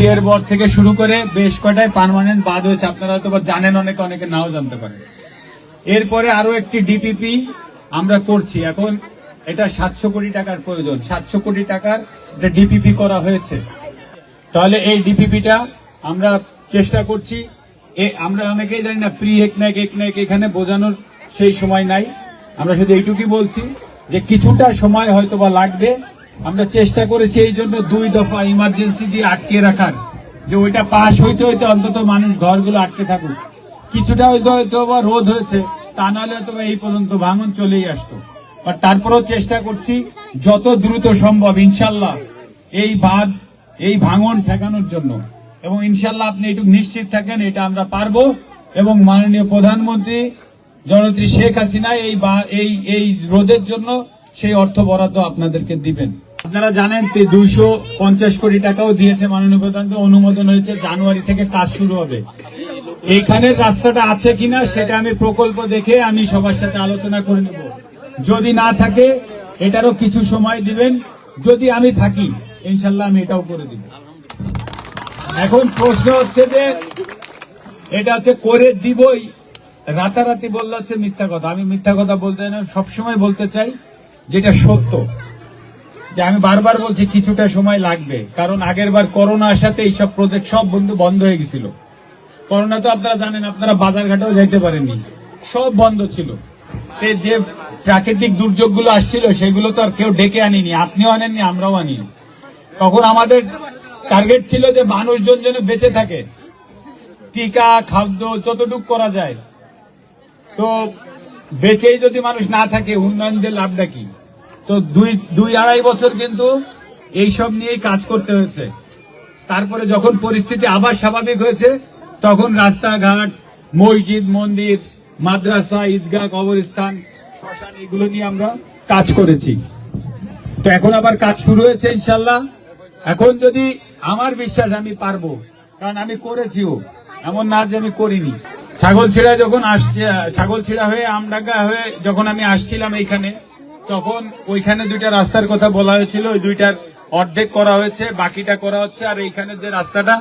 শিয়ের বর থেকে শুরু করে বেশ কয়টায় পার্মানেন্ট বাদ হয়েছে, আপনারা হয়তো বা জানেন, অনেকে অনেকে নাও জানতে পারেন। এরপরে আরও একটি ডিপিপি আমরা করছি। এখন এটা সাতশো কোটি টাকার প্রয়োজন। সাতশো কোটি টাকার এটা ডিপিপি করা হয়েছে। তাহলে এই ডিপিপিটা আমরা চেষ্টা করছি। আমরা অনেকেই জানি না প্রি এক একনাক একনাক এখানে বোঝানোর সেই সময় নাই। আমরা শুধু এইটুকুই বলছি যে কিছুটা সময় হয়তো বা লাগবে। আমরা চেষ্টা করেছি এই জন্য দুই দফা ইমার্জেন্সি দিয়ে আটকে রাখার। যে ওইটা পাশ হইতে হইতে অন্তত মানুষ ঘরগুলো আটকে থাকুক। কিছুটা হয়তো হয়তো বা রোধ হয়েছে, তা নাহলে হয়তো এই পর্যন্ত ভাঙন চলেই আসতো। বাট তারপরেও চেষ্টা করছি, যত দ্রুত সম্ভব, ইনশাল্লাহ, এই বাঁধ, এই ভাঙন ঠেকানোর জন্য। এবং ইনশাল্লাহ আপনি এটুকু নিশ্চিত থাকেন, এটা আমরা পারব। এবং মাননীয় প্রধানমন্ত্রী জনত্রী শেখ হাসিনা এই এই এই রোধের জন্য সেই অর্থ বরাদ্দ আপনাদেরকে দিবেন। আপনারা জানেন দুইশো পঞ্চাশ কোটি টাকাও দিয়েছে মাননীয় প্রধানমন্ত্রী অনুমোদন হয়েছে, জানুয়ারি থেকে কাজ শুরু হবে। এইখানের রাস্তাটা আছে কিনা সেটা আমি প্রকল্প দেখে আমি সবার সাথে আলোচনা করে নেব। যদি না থাকে, এটারও কিছু সময় দিবেন। যদি আমি থাকি, ইনশাল্লাহ আমি এটাও করে দিব। এখন প্রশ্ন হচ্ছে যে, এটা হচ্ছে করে দিবই। রাতারাতি বললে হচ্ছে মিথ্যা কথা। আমি মিথ্যা কথা বলতে সবসময় বলতে চাই যেটা সত্য। যে আমি বারবার বলছি কিছুটা সময় লাগবে। কারণ আগের বার করোনা আসাতে এইসব প্রজেক্ট সব বন্ধু বন্ধ হয়ে গেছিল। করোনা তো আপনারা জানেন, আপনারা বাজার ঘাটেও যাইতে পারেননি। সব বন্ধ ছিল। যে প্রাকৃতিক দুর্যোগগুলো আসছিল, সেগুলো তো আর কেউ ডেকে আনিনি। আপনিও আনেননি, আমরাও আনিনি তখন আমাদের টার্গেট ছিল যে মানুষজন যেন বেঁচে থাকে। টিকা, খাদ্য যতটুকু করা যায়। তো বেঁচেই যদি মানুষ না থাকে উন্নয়ন দিয়ে লাভটা কি? তো দুই দুই আড়াই বছর কিন্তু এইসব নিয়েই কাজ করতে হয়েছে। তারপরে যখন পরিস্থিতি আবার স্বাভাবিক হয়েছে, তখন রাস্তাঘাট, মসজিদ, মন্দির, মাদ্রাসা, ঈদগাহ, কবরস্থান, শ্মশান, এগুলো নিয়ে আমরা কাজ করেছি। তো এখন আবার কাজ শুরু হয়েছে ইনশাল্লাহ। এখন যদি আমার বিশ্বাস আমি পারব, কারণ আমি করেছিও, এমন না যে আমি করিনি। ছাগল ছিড়া যখন আসছে ছাগল ছিড়া হয়ে, আমডাঙ্গা হয়ে যখন আমি আসছিলাম এইখানে তখন ওইখানে দুইটা রাস্তার কথা বলা হয়েছিল, ওই দুইটার অর্ধেক করা হয়েছে, বাকিটা করা হচ্ছে, আর এইখানে যে রাস্তাটা,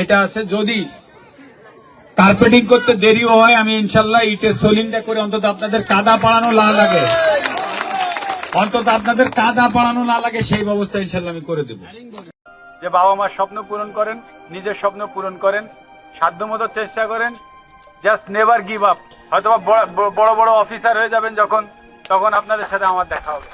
এটা আছে। যদি কার্পেটিং করতে দেরিও হয়, আমি ইনশাল্লাহ ইটের সোলিংটা করে অন্তত আপনাদের কাদা পাড়ানো না লাগে। অন্তত আপনাদের কাদা পাড়ানো না লাগে, সেই ব্যবস্থা ইনশাল্লাহ আমি করে দেব। যে বাবা মার স্বপ্ন পূরণ করেন, নিজের স্বপ্ন পূরণ করেন সাধ্যমতো চেষ্টা করেন জাস্ট নেভার গিভ আপ হয়তো বড় বড় বড় অফিসার হয়ে যাবেন যখন তখন আপনাদের সাথে আমার দেখা হবে।